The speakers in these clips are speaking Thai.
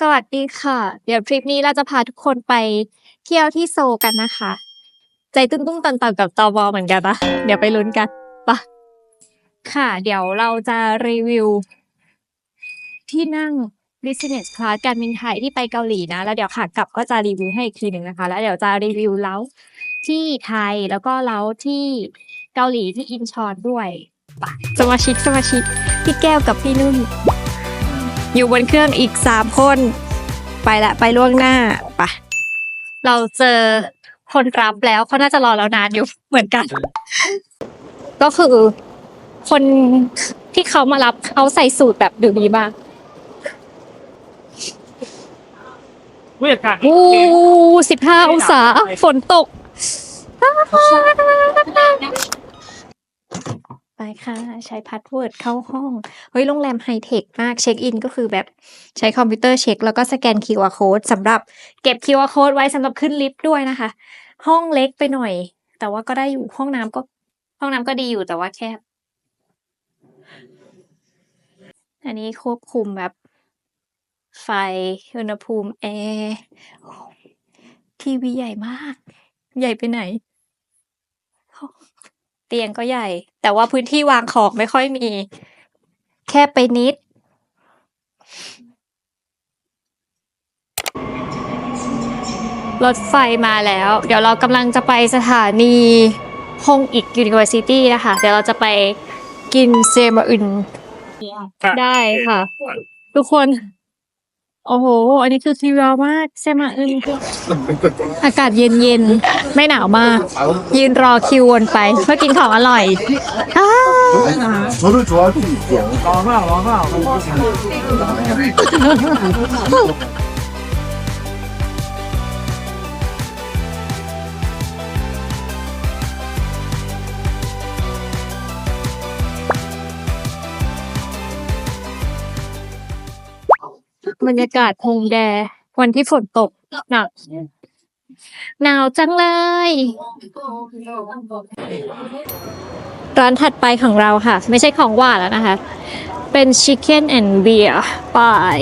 สวัสดีค่ะ เดี๋ยวทริปนี้เราจะพาทุกคนไปเที่ยวที่โซลกันนะคะ ใจตุ้งตุ้งตันตันกับตอวอเหมือนกันนะเดี๋ยวไปลุ้นกันปะค่ะ เดี๋ยวเราจะรีวิว ที่นั่ง business class การบินไทยที่ไปเกาหลีนะ แล้วเดี๋ยวขากลับก็จะรีวิวให้อีกทีหนึ่งนะคะ แล้วเดี๋ยวจะรีวิวเล้าที่ไทยแล้วก็เล้าที่เกาหลีที่อินชอนด้วยปะสมาชิกสมาชิกพี่แก้วกับพี่นุ่น อยู่บนเครื่องอีกสามคน ไปละไปล่วงหน้าไปะเราเจอคนรับแล้วเขาน่าจะรอเรานานอยู่เหมือนกัน ก็คือคนที่เขามารับเขาใส่สูตรแบบดูดีมากผู้จัดการอู้สิบห้าองศาฝนตก ไปค่ะ ใช้พาสเวิร์ดเข้าห้อง เฮ้ย โรงแรมไฮเทคมากเช็คอินก็คือแบบใช้คอมพิวเตอร์เช็ค แล้วก็สแกน QR code สำหรับเก็บ QR code ไว้สำหรับขึ้นลิฟต์ด้วยนะคะ ห้องเล็กไปหน่อย แต่ว่าก็ได้อยู่ห้องน้ำก็ ห้องน้ำก็ดีอยู่แต่ว่าแคบอันนี้ควบคุมแบบ ไฟอุณหภูมิแอร์ทีวีใหญ่มาก ใหญ่ไปไหน เตียงก็ใหญ่ แต่ว่าพื้นที่วางของไม่ค่อยมี แค่ไปนิด รถไฟมาแล้ว เดี๋ยวเรากำลังจะไปสถานีฮงอีก University นะคะ เดี๋ยวเราจะไปกินเซมาอึนได้ค่ะ ทุกคน โอ้โห อันนี้คือที่รอมากใช่ไหมาอึนอากาศเย็นเย็นๆไม่หนาวมาก ยืนรอคิววนไป เพื่อกินของอร่อยอ้า我是主要是点。早上，早上， บรรยากาศพงแด วันที่ฝนตกหนักหนาวจังเลย ร้านถัดไปของเราค่ะ ไม่ใช่ของหวานแล้วนะคะ เป็น Chicken and Beer by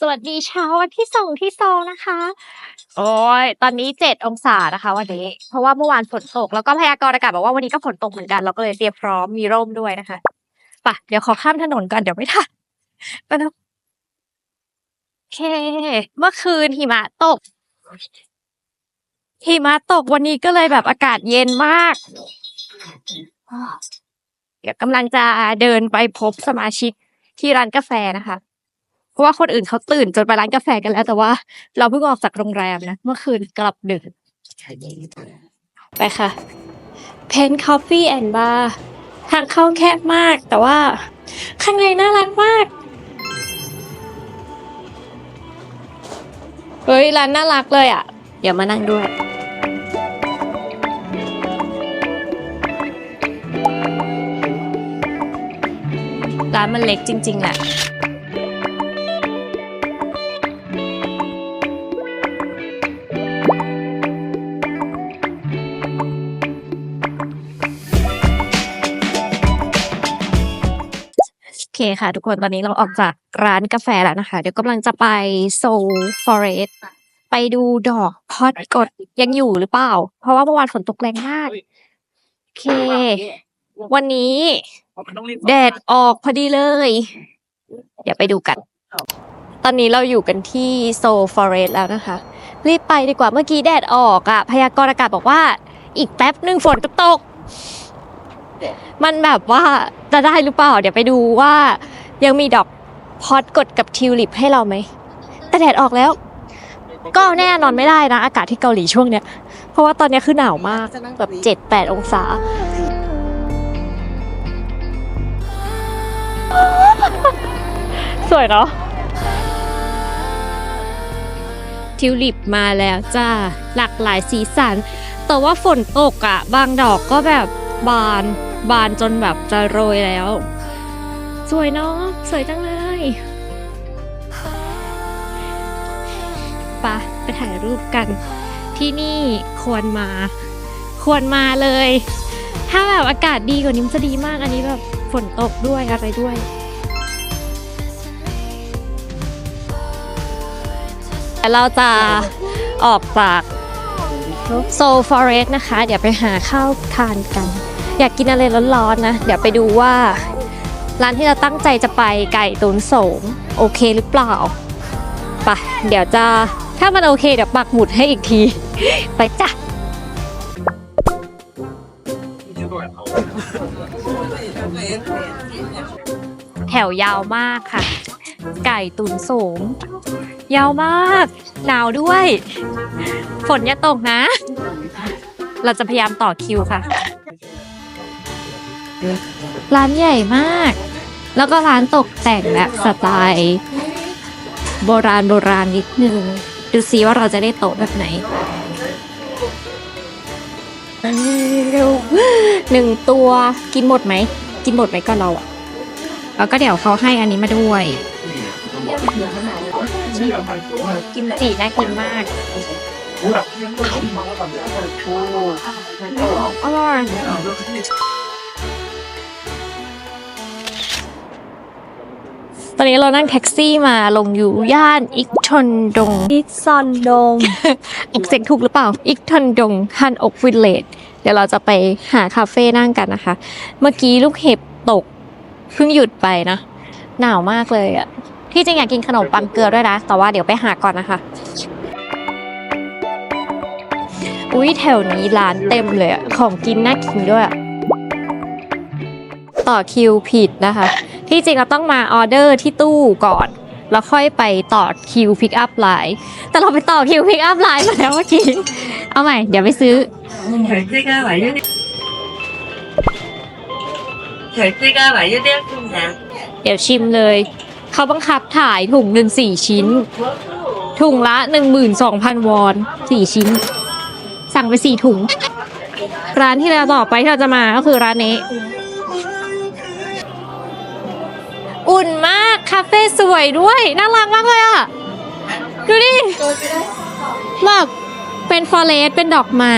สวัสดีเช้าวันที่สองที่สองนะคะ โอ้ยตอนนี้เจ็ดองศานะคะวันนี้ เพราะว่าเมื่อวานฝนตก แล้วก็พยากรณ์อากาศบอกว่าวันนี้ก็ฝนตกเหมือนกันเราก็เลยเตรียมพร้อมมีร่มด้วยนะคะไปะเดี๋ยวขอข้ามถนนก่อนเดี๋ยวไม่ทันไปแล้วโอเค เมื่อคืนหิมะตกหิมะตกวันนี้ก็เลยแบบอากาศเย็นมากเดี๋ยวกำลังจะเดินไปพบสมาชิกที่ร้านกาแฟนะคะ ราะว่าคนอื่นเขาตื่นจนไปร้านกาแฟกันแล้ว แต่ว่าเราเพิ่งออกจากโรงแรมนะ เมื่อคืนกลับดึกไปค่ะ Pen Coffee and Bar ทางเข้าแคบมาก แต่ว่า ข้างในน่ารักมาก เฮ้ย ร้านน่ารักเลยอะเดี๋ยวมานั่งด้วยร้านมันเล็กจริง ๆ แหละ คค่ะทุกคนตอนนี้เราออกจากร้านกาแฟแล้วนะคะ เดี๋ยวกำลังจะไปโซลฟอเรสต์ไปดูดอกพอดกดยังอยู่หรือเปล่า เพราะว่าเมื่อวานฝนตกแรงมากโอเค วันนี้แดดออกพอดีเลย เดี๋ยวไปดูกัน ตอนนี้เราอยู่กันที่โซลฟอเรสต์แล้วนะคะ รีบไปดีกว่าเมื่อกี้แดดออกอะพยากรณ์อากาศบอกว่า อีกแป๊บหนึ่งฝนก็ตก มันแบบว่าจะได้หรือเปล่า เดี๋ยวไปดูว่า ยังมีดอกพอดกดกับทิวลิปให้เราไหมแต่แดดออกแล้ว ก็แน่นอนไม่ได้นะ อากาศที่เกาหลีช่วงเนี้ย เพราะว่าตอนเนี้ยคือหนาวมากแบบเจ็ดแปดองศา สวยเนาะทิวลิปมาแล้วจ้าหลากหลายสีสัน แต่ว่าฝนตกอะบางดอกก็แบบบาน บานจนแบบจะโรยแล้ว สวยเนาะสวยจังเลยไปะไปถ่ายรูปกัน ที่นี่ควรมา ควรมาเลย ถ้าแบบอากาศดีกว่านี้มันจะดีมากอันนี้แบบฝนตกด้วยอะไรด้วยเราจะออกจากโซฟอเรสนะคะ เดี๋ยวไปหาข้าวทานกัน อยากกินอะไรร้อนๆนะ เดี๋ยวไปดูว่า ร้านที่เราตั้งใจจะไปไก่ตุ๋นโสมโอเคหรือเปล่าไปะเดี๋ยวจะถ้ามันโอเคเดี๋ยวปักหมุดให้อีกที ไปจ้ะแถวยาวมากค่ะ ไก่ตุ๋นโสม ยาวมาก หนาวด้วย ฝนอย่าตกนะ เราจะพยายามต่อคิวค่ะ ร้านใหญ่มาก แล้วก็ร้านตกแต่งแบบสไตล์โบราณโบราณนิดนึง ดูซิว่าเราจะได้โต๊ะแบบไหนเร็วหนึ่งตัวกินหมดไหม กินหมดไหมก็เราอะแล้วก็เดี๋ยวเขาให้อันนี้มาด้วย กิมจิน่ากินมากอร่อย ตอนนี้เรานั่งแท็กซี่มาลงอยู่ย่านอิกชอนดง อิกซอนดง ออกเสียงถูกหรือเปล่า อิกชอนดงฮันอกวิลเลจเดี๋ยวเราจะไปหาคาเฟ่นั่งกันนะคะ เมื่อกี้ลูกเห็บตกเพิ่งหยุดไปนะ หนาวมากเลยอะที่จริงอยากกินขนมปังเกลือด้วยนะ แต่ว่าเดี๋ยวไปหาก่อนนะคะ อุ้ยแถวนี้ร้านเต็มเลยอะของกินน่ากินด้วยอะต่อคิวผิดนะคะ ที่จริงเราต้องมาออเดอร์ที่ตู้ก่อน แล้วค่อยไปต่อคิวพิกอัพไลน์แต่เราไปต่อคิวพิกอัพไลน์มาแล้วเมื่อกี้ เอาใหม่ เดี๋ยวไปซื้อเฉยซื้อก็ไหวเยอะเฉยซื้อก็ไหวเยอะเดียวคุณนะเดี๋ยวชิมเลย เขาบังคับถ่ายถุงหนึ่งสี่ชิ้น ถุงละหนึ่งหมื่นสองพันวอนสี่ชิ้น สั่งไปสี่ถุง ร้านที่เราต่อไปที่เราจะมาก็คือร้านนี้ อุ่นมาก คาเฟ่สวยด้วย น่ารักมากเลยอะ ดูดิแบบเป็นฟอเรสเป็นดอกไม้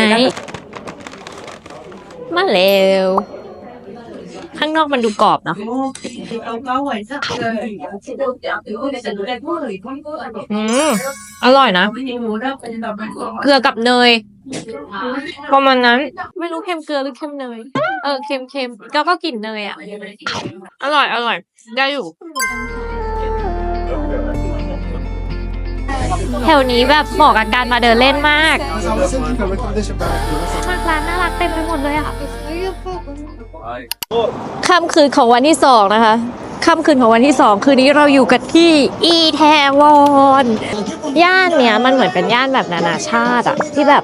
มาเร็ว ข้างนอกมันดูกรอบเนาะอืมอร่อยนะ เกลือกับเนย ประมาณนั้นไม่รู้เค็มเกลือหรือเค็มเนย เออเค็มเค็มก็ก็กลิ่นเนยอะ อร่อยอร่อย ได้อยู่ แถวนี้แบบเหมาะกับการมาเดินเล่นมาก มากร้านน่ารักเต็มไปหมดเลยอะค่ำคืนของวันที่สองนะคะ ค่ำคืนของวันที่ 2 คืนนี้เราอยู่กันที่อีแทวอนย่านเนี้ยมันเหมือนเป็นย่านแบบนานาชาติอะที่แบบ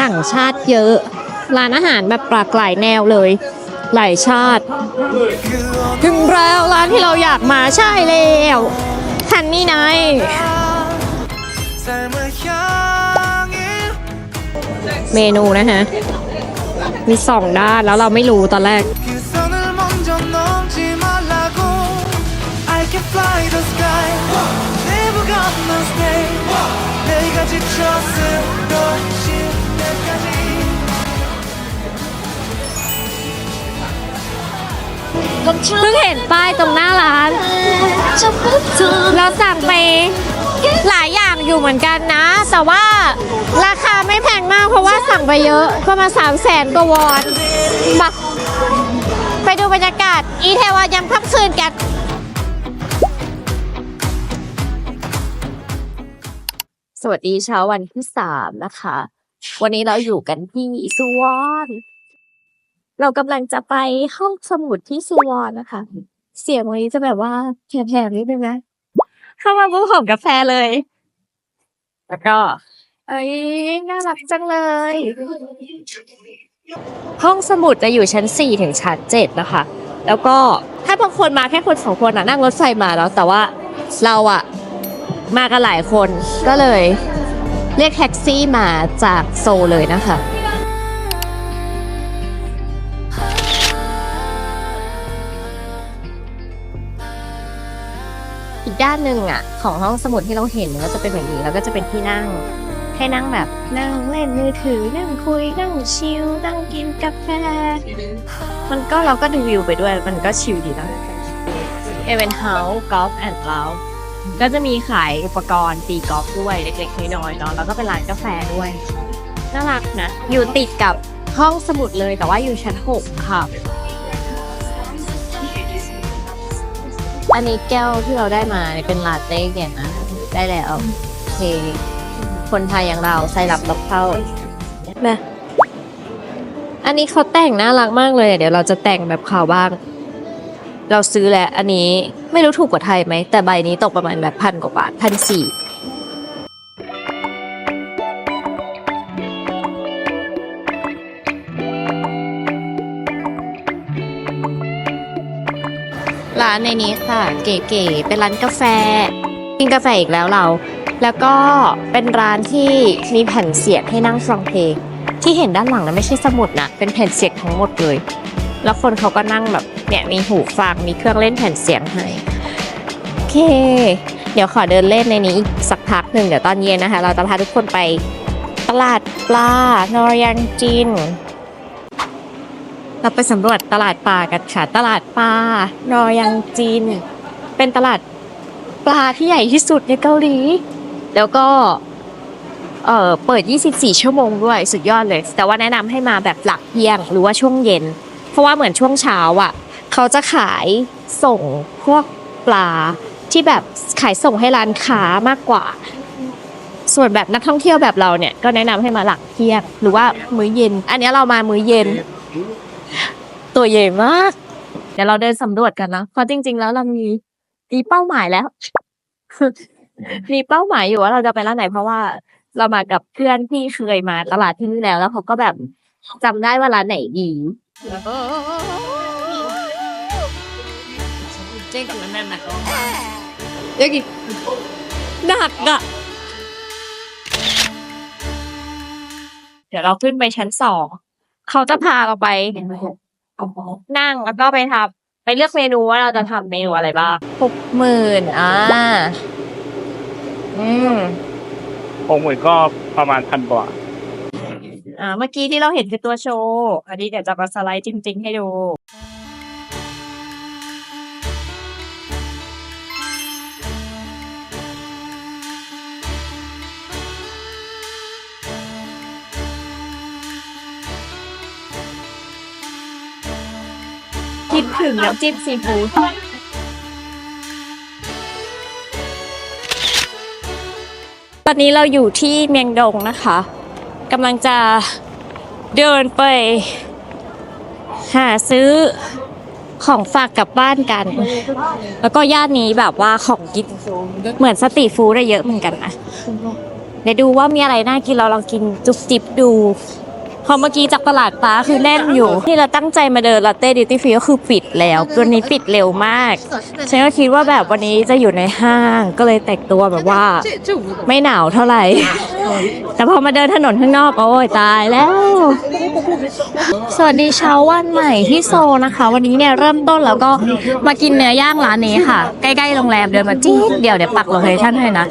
ต่างชาติเยอะ ร้านอาหารแบบปลากหลายแนวเลย หลายชาติ ถึงแล้วร้านที่เราอยากมาใช่แล้วทันนี่นายเมนูนะฮะ มีสองด้านแล้วเราไม่รู้ตอนแรก the sky Never gonna stay 내가 지쳤을 것일 때까지 เพิ่งเห็นป้ายตรงหน้าร้าน เราสั่งไปหลายอย่างอยู่เหมือนกันนะ แต่ว่าราคาไม่แพงมากเพราะว่าสั่งไปเยอะประมาณสามแสนกว่าวอนมาไปดูบรรยากาศ อีเทวายามค่ำคืนกัน สวัสดีเช้าวันที่สามนะคะ วันนี้เราอยู่กันที่สุวรรณเรากำลังจะไปห้องสมุดที่สุวรรณนะคะ เสียงวันนี้จะแบบว่าแผ่ๆนิดนึงนะเข้ามาปุ๊บหอมกาแฟเลย แล้วก็ เอ้ยน่ารักจังเลย ห้องสมุดจะอยู่ชั้นสี่ถึงชั้นเจ็ดนะคะ แล้วก็ถ้าบางคนมาแค่คนสองคนอะนั่งรถไฟมาแล้วแต่ว่าเราอะ มากันหลายคนก็เลยเรียกแท็กซี่มาจากโซลเลยนะคะอีกด้านหนึ่งอะของห้องสมุดที่เราเห็นก็จะเป็นแบบนี้แล้วก็จะเป็นที่นั่งให้นั่งแบบนั่งเล่นมือถือนั่งคุยนั่งชิลนั่งกินกาแฟ มันก็เราก็ดูวิวไปด้วยมันก็ชิลดีนะเอเวนเฮาส์กอล์ฟแอนด์ลาว ก็จะมีขายอุปกรณ์ตีกอล์ฟด้วยเล็กๆน้อยๆเนาะแล้วก็เป็นร้านกาแฟด้วยน่ารักนะอยู่ติดกับห้องสมุดเลยแต่ว่าอยู่ชั้นหกค่ะ อันนี้แก้วที่เราได้มาเนี่ยเป็นลาเต้เนี่ยนะ ได้แล้วโอเค คนไทยอย่างเราใส่หลับรับเข้ามาอันนี้เขาแต่งน่ารักมากเลย เดี๋ยวเราจะแต่งแบบเขาบ้าง เราซื้อแล้วอันนี้ไม่รู้ถูกกว่าไทยไหม แต่ใบนี้ตกประมาณแบบพันกว่าบาทพันสี่ร้านในนี้ค่ะ เก๋ๆเป็นร้านกาแฟ กินกาแฟอีกแล้วเรา แล้วก็เป็นร้านที่มีแผ่นเสียงให้นั่งฟังเพลงที่เห็นด้านหลังนะไม่ใช่สมุดนะเป็นแผ่นเสียงทั้งหมดเลย แล้วคนเขาก็นั่งแบบ เนี่ยมีหูฟังมีเครื่องเล่นแผ่นเสียงให้ โอเค เดี๋ยวขอเดินเล่นในนี้อีกสักพักหนึ่งเดี๋ยวตอนเย็นนะคะ เราจะพาทุกคนไปตลาดปลานอรยังจิน เราไปสำรวจตลาดปลากันค่ะ ตลาดปลานอยังจีนเป็นตลาดปลาที่ใหญ่ที่สุดในเกาหลี แล้วก็เอ่อเปิด 24 ชั่วโมงด้วย สุดยอดเลย แต่ว่าแนะนำให้มาแบบหลักเที่ยง หรือว่าช่วงเย็น เพราะว่าเหมือนช่วงเช้าอะ เขาจะขายส่งพวกปลาที่แบบขายส่งให้ร้านค้ามากกว่า ส่วนแบบนักท่องเที่ยวแบบเราเนี่ยก็แนะนำให้มาหลักเที่ยงหรือว่ามื้อเย็น อันนี้เรามามื้อเย็น ตัวใหญ่มาก เดี๋ยวเราเดินสำรวจกันนะเพราะจริง ๆ แล้วเรามีมีเป้าหมายแล้ว มีเป้าหมายอยู่ว่าเราจะไปร้านไหนเพราะว่าเรามากับเพื่อนที่เคยมาตลาดที่นี่แล้ว แล้วเขาก็แบบจำได้ว่าร้านไหนดี เจ๊กินแม่หนักเจ๊กินหนักอะเดี๋ยวเราขึ้นไปชั้นสอง เขาจะพาเราไป นั่งแล้วก็ไปทำไปเลือกเมนูว่าเราจะทำเมนูอะไรบ้างหกหมื่นอ่า อืมของหมวยก็ประมาณพันกว่าอ่า เมื่อกี้ที่เราเห็นคือตัวโชว์ อันนี้เดี๋ยวจะมาสไลด์จริง ๆ ให้ดู ถึงน้ำจิ้มซีฟู้ดตอนนี้เราอยู่ที่เมียงดงนะคะกำลังจะเดินไป หาซื้อของฝากกลับบ้านกัน แล้วก็ย่านนี้แบบว่าของกินเหมือนสตรีทฟู้ดเยอะเหมือนกันนะเดี๋ยวดูว่ามีอะไรน่ากินเราลองกินจุบจิบดู พอเมื่อกี้จากตลาดปลาคือแน่นอยู่ ที่เราตั้งใจมาเดินลาเต้ดิวตี้ฟรีก็คือปิดแล้วตัวนี้ปิดเร็วมากฉันก็คิดว่าแบบวันนี้จะอยู่ในห้างก็เลยแต่งตัวแบบว่า ไม่หนาวเท่าไหร่ แต่พอมาเดินถนนข้างนอกโอ้ยตายแล้ว สวัสดีเช้าวันใหม่ที่โซนะคะ วันนี้เนี่ยเริ่มต้นแล้วก็มากินเนื้อย่างร้านนี้ค่ะ ใกล้ๆโรงแรมเดินมาจี๊ดเดี๋ยวเดี๋ยวปักโลเคชั่นให้นะ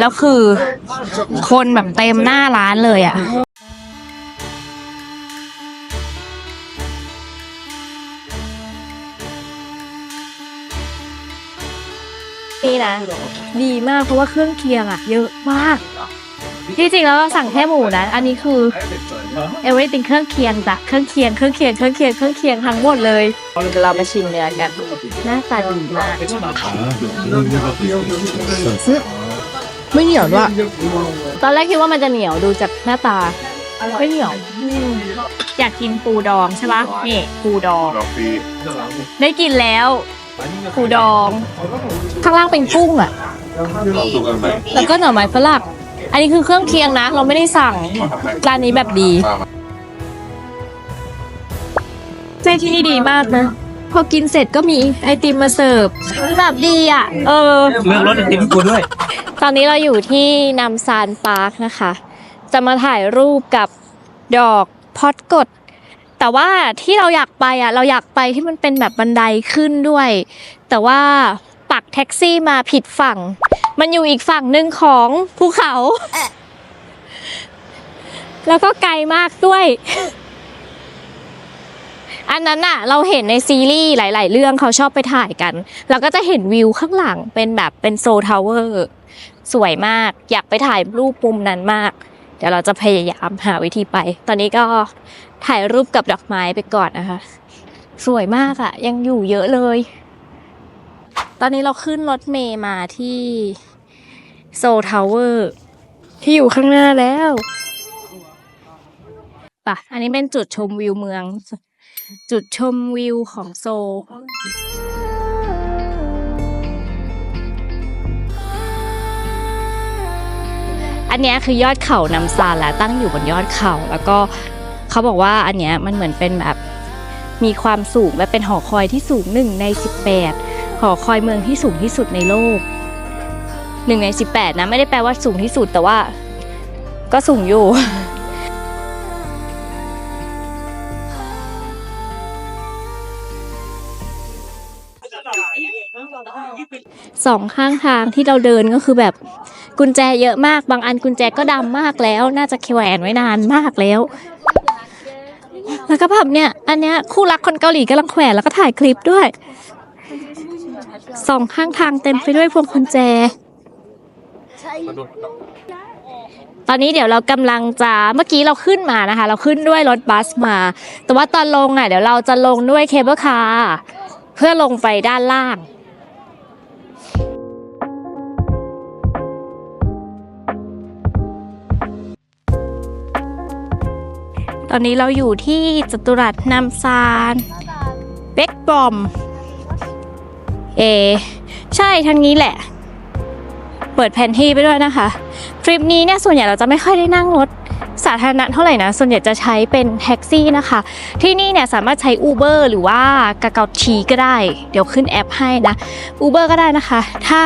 แล้วคือคนแบบเต็มหน้าร้านเลยอะ นี่นะ ดีมากเพราะว่าเครื่องเคียงอะเยอะมากที่จริงแล้วเราสั่งแค่หมูนะ อันนี้คือเอเวอร์ติงเครื่องเคียงจ้ะเครื่องเคียง เครื่องเคียง เครื่องเคียง เครื่องเคียงทั้งหมดเลย เรามาชิมเนื้อกัน หน้าตาดีมากไม่เหนียวด้วยตอนแรกคิดว่ามันจะเหนียวดูจากหน้าตา ไม่เหนียว อยากกินปูดองใช่ปะนี่ปูดอง ได้กินแล้ว ปูดอง ข้างล่างเป็นกุ้งอะแล้วก็หน่อไม้ฝรั่งอันนี้คือเครื่องเคียงนะ เราไม่ได้สั่ง ร้านนี้แบบดีเส้นที่นี่ดีมากนะ พอกินเสร็จก็มีไอติมมาเสิร์ฟแบบดีอะ เออเรื่องรถไอติมกูด้วย ตอนนี้เราอยู่ที่นำซานปาร์คนะคะ จะมาถ่ายรูปกับดอกพอดกด แต่ว่าที่เราอยากไปอะเราอยากไปที่มันเป็นแบบบันไดขึ้นด้วย แต่ว่าปักแท็กซี่มาผิดฝั่ง มันอยู่อีกฝั่งหนึ่งของภูเขา แล้วก็ไกลมากด้วย อันนั้นอะเราเห็นในซีรีส์หลาย ๆ เรื่องเขาชอบไปถ่ายกัน เราก็จะเห็นวิวข้างหลังเป็นแบบเป็นโซลทาวเวอร์ สวยมาก อยากไปถ่ายรูปมุมนั้นมาก เดี๋ยวเราจะพยายามหาวิธีไป ตอนนี้ก็ถ่ายรูปกับดอกไม้ไปก่อนนะคะ สวยมากอะยังอยู่เยอะเลย ตอนนี้เราขึ้นรถเมย์มาที่โซลทาวเวอร์ที่อยู่ข้างหน้าแล้วป่ะ อันนี้เป็นจุดชมวิวเมือง จุดชมวิวของโซล อันนี้คือยอดเขานำซานและตั้งอยู่บนยอดเขา แล้วก็เขาบอกว่าอันเนี้ยมันเหมือนเป็นแบบมีความสูงและเป็นหอคอยที่สูงหนึ่งใน 18 หอคอยเมืองที่สูงที่สุดในโลกหนึ่งใน 18 นะไม่ได้แปลว่าสูงที่สุดแต่ว่าก็สูงอยู่ สองข้างทางที่เราเดินก็คือแบบ กุญแจเยอะมาก บางอันกุญแจก็ดำมากแล้ว น่าจะแขวนไว้นานมากแล้ว แล้วก็แบบเนี่ยอันเนี้ยคู่รักคนเกาหลีกำลังแขวนแล้วก็ถ่ายคลิปด้วยสองข้างทางเต็มไปด้วยพวงกุญแจ ตอนนี้เดี๋ยวเรากำลังจะเมื่อกี้เราขึ้นมานะคะ เราขึ้นด้วยรถบัสมา แต่ว่าตอนลงอะเดี๋ยวเราจะลงด้วยเคเบิลคาร์เพื่อลงไปด้านล่าง อนนี้เราอยู่ที่จตุรัสนำซานเบกบอม เอ ใช่ทางนี้แหละ เปิดแผนที่ไปด้วยนะคะ ทริปนี้เนี่ยส่วนใหญ่เราจะไม่ค่อยได้นั่งรถสาธารณะเท่าไหร่นะ ส่วนใหญ่จะใช้เป็นแท็กซี่นะคะ ที่นี่เนี่ยสามารถใช้ Uber หรือว่ากาเกาชีก็ได้ เดี๋ยวขึ้นแอปให้นะ Uber ก็ได้นะคะ ถ้า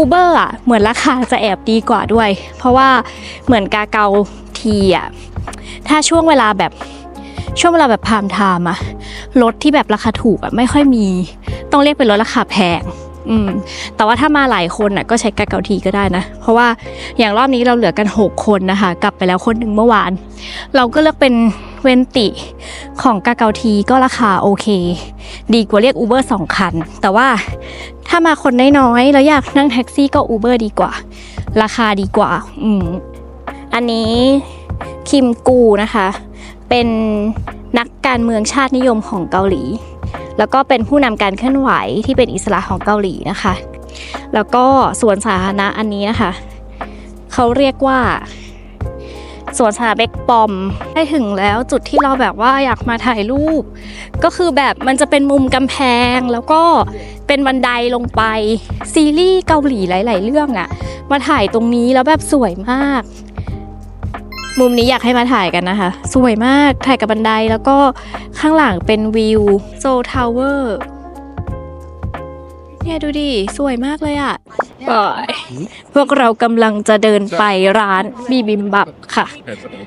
Uber อะเหมือนราคาจะแอบดีกว่าด้วย เพราะว่าเหมือนกาเกาทีอะ ถ้าช่วงเวลาแบบช่วงเวลาแบบพามไทม์อะรถที่แบบราคาถูกอะไม่ค่อยมี ต้องเรียกเป็นรถราคาแพงอืมแต่ว่าถ้ามาหลายคนอะก็ใช้กาเกาทีก็ได้นะ เพราะว่าอย่างรอบนี้เราเหลือกัน 6 คนนะคะ กลับไปแล้วคนหนึ่งเมื่อวาน เราก็เลือกเป็นเวนติของกาเกาทีก็ราคาโอเค ดีกว่าเรียก Uber สองคัน แต่ว่าถ้ามาคนน้อยๆแล้วอยากนั่งแท็กซี่ก็ Uber ดีกว่า ราคาดีกว่า อืมอันนี้ คิมกูนะคะ เป็นนักการเมืองชาตินิยมของเกาหลี แล้วก็เป็นผู้นำการเคลื่อนไหวที่เป็นอิสระของเกาหลีนะคะ แล้วก็สวนสาธารณะอันนี้นะคะ เขาเรียกว่าสวนสาธารณะเบกปอมได้ถึงแล้วจุดที่เราแบบว่าอยากมาถ่ายรูป ก็คือแบบมันจะเป็นมุมกำแพงแล้วก็เป็นบันไดลงไป ซีรีส์เกาหลีหลาย ๆ เรื่องอะมาถ่ายตรงนี้แล้วแบบสวยมาก มุมนี้อยากให้มาถ่ายกันนะคะ สวยมากถ่ายกับบันไดแล้วก็ข้างหลังเป็นวิวโซลทาวเวอร์เนี่ยดูดิ สวยมากเลยอะ่ะก็พวกเรากำลังจะเดินไปร้านบีบิมบับค่ะ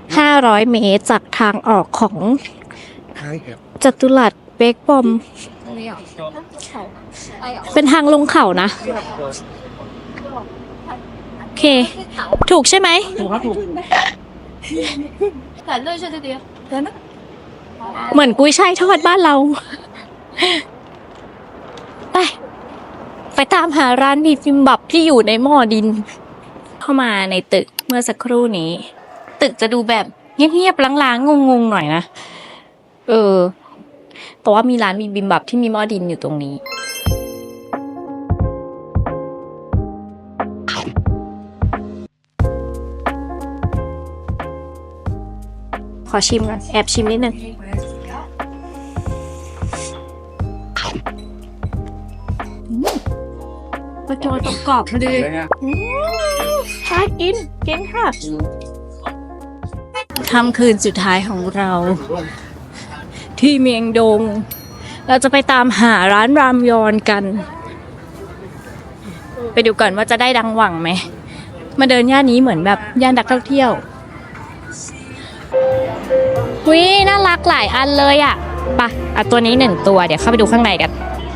500 เมตรจากทางออกของจตุรัสเบกบอม เป็นทางลงเขานะ โอเค ถูกใช่ไหม เหมือนกุ้ยช่ายทอดบ้านเรา ไป ไปตามหาร้านบีบิมบับที่อยู่ในหม้อดิน เข้ามาในตึกเมื่อสักครู่นี้ ตึกจะดูแบบเงียบๆล้างๆงงๆหน่อยนะ เออแต่ว่ามีร้านบีบิมบับที่มีหม้อดินอยู่ตรงนี้ ขอชิมก่อน แอบชิมนิดนึงกระโจนตกกรอบพอดีอืมค่ะกินกินค่ะค่ำคืนสุดท้ายของเรา ที่เมียงดง เราจะไปตามหาร้านรามยอนกัน ไปดูก่อนว่าจะได้ดังหวังไหม มาเดินย่านนี้เหมือนแบบย่านนักท่องเที่ยว วิน่ารักหลายอันเลยอะปะอะตัวนี้หนึ่งตัวเดี๋ยวเข้าไปดูข้างในกัน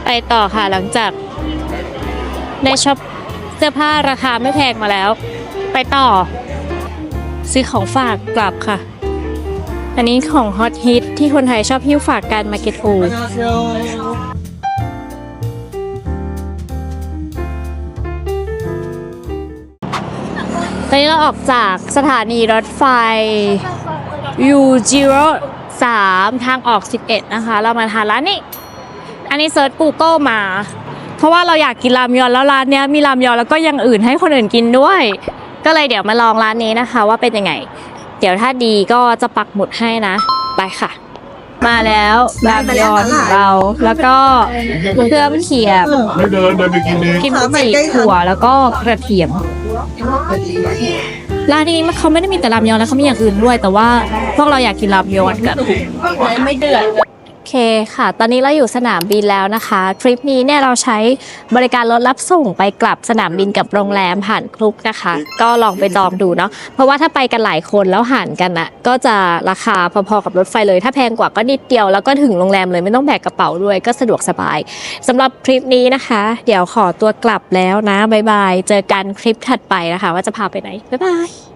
ไปต่อค่ะหลังจากได้ช็อปเสื้อผ้าราคาไม่แพงมาแล้ว ไปต่อ ซื้อของฝากกลับค่ะ อันนี้ของฮอตฮิตที่คนไทยชอบหิ้วฝากกันมาเก็ตโอตอนนี้เราออกจากสถานีรถไฟ ยูจิโร่สามทางออก 11 นะคะ เรามาทานร้านนี้ อันนี้เซิร์ช Google มา เพราะว่าเราอยากกินรามยอนแล้วร้านเนี้ยมีรามยอนแล้วก็อยังอื่นให้คนอื่นกินด้วย ก็เลยเดี๋ยวมาลองร้านนี้นะคะ ว่าเป็นยังไง เดี๋ยวถ้าดีก็จะปักหมุดให้นะ ไปค่ะ มาแล้วรามยอนของเราแล้วก็เครื่องเขียบไม่เดินเดินไปกินเองกิมจิถั่วแล้วก็กระเทียม ร้านนี้มันเขาไม่ได้มีแต่รามยอนแล้วเขามีอย่างอื่นด้วย แต่ว่าพวกเราอยากกินรามยอนกัน ไม่เดือด เคค่ะ ตอนนี้เราอยู่สนามบินแล้วนะคะ ทริปนี้เนี่ยเราใช้บริการรถรับส่งไปกลับสนามบินกับโรงแรมผ่านคลุกนะคะ ก็ลองไปจองดูเนาะ เพราะว่าถ้าไปกันหลายคนแล้วหารกันอะก็จะราคาพอๆกับรถไฟเลย ถ้าแพงกว่าก็นิดเดียวแล้วก็ถึงโรงแรมเลยไม่ต้องแบกกระเป๋าด้วยก็สะดวกสบายสำหรับทริปนี้นะคะ เดี๋ยวขอตัวกลับแล้วนะบ๊ายบาย เจอกันคลิปถัดไปนะคะ ว่าจะพาไปไหนบ๊ายบาย